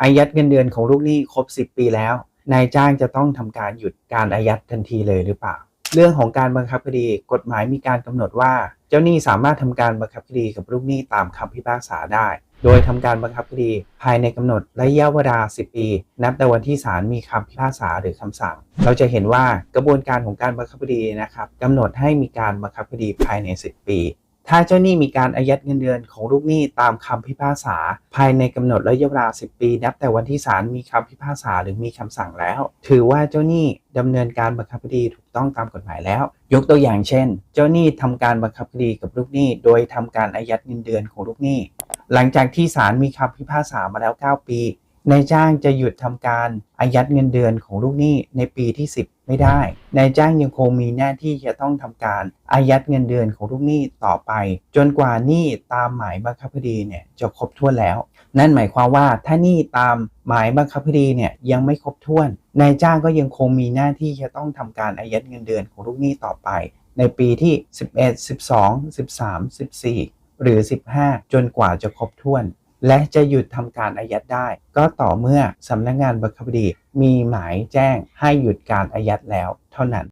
อายัดเงินเดือนของลูกหนี้ครบ 10 ปีแล้ว นายจ้างจะต้องทำการหยุดการอายัดทันทีเลยหรือเปล่า เรื่องของการบังคับคดีกฎหมายมีการกำหนดว่า เจ้าหนี้สามารถทำการบังคับคดีกับลูกหนี้ตามคำพิพากษาได้ โดยทำการบังคับคดีภายในกำหนดระยะเวลา 10 ปี นับแต่วันที่ศาลมีคำพิพากษาหรือคำสั่ง เราจะเห็นว่ากระบวนการของการบังคับคดีนะครับกำหนดให้มีการบังคับคดีภายใน 10 ปี ถ้าเจ้าหนี้มีการอายัดเงินเดือนของลูกหนี้ตามคำพิพากษา ภายในกำหนดระยะเวลา 10 ปี นับแต่วันที่ศาลมีคำพิพากษาหรือมีคำสั่งแล้ว ถือว่าเจ้าหนี้ดำเนินการบังคับคดีถูกต้องตามกฎหมายแล้ว ยกตัวอย่างเช่น เจ้าหนี้ทำการบังคับคดีกับลูกหนี้ โดยทำการอายัดเงินเดือนของลูกหนี้ หลังจากที่ศาลมีคำพิพากษามาแล้ว 9 ปี นายจ้างจะหยุดทำการอายัดเงินเดือนของลูกหนี้ในปีที่ 10 ไม่ได้ นายจ้างยังคงมีหน้าที่จะต้องทำการอายัดเงินเดือนของลูกหนี้ต่อไป จนกว่าหนี้ตามหมายบังคับคดีเนี่ยจะครบถ้วนแล้ว นั่นหมายความว่าถ้าหนี้ตามหมายบังคับคดีเนี่ยยังไม่ครบถ้วน นายจ้างก็ยังคงมีหน้าที่จะต้องทำการอายัดเงินเดือนของลูกหนี้ต่อไป ในปีที่ 11 12 13 14 หรือ 15 จนกว่าจะครบถ้วน และจะหยุดทำการอายัดได้ ก็ต่อเมื่อสำนักงานบังคับคดีมีหมายแจ้งให้หยุดการอายัดแล้วเท่านั้น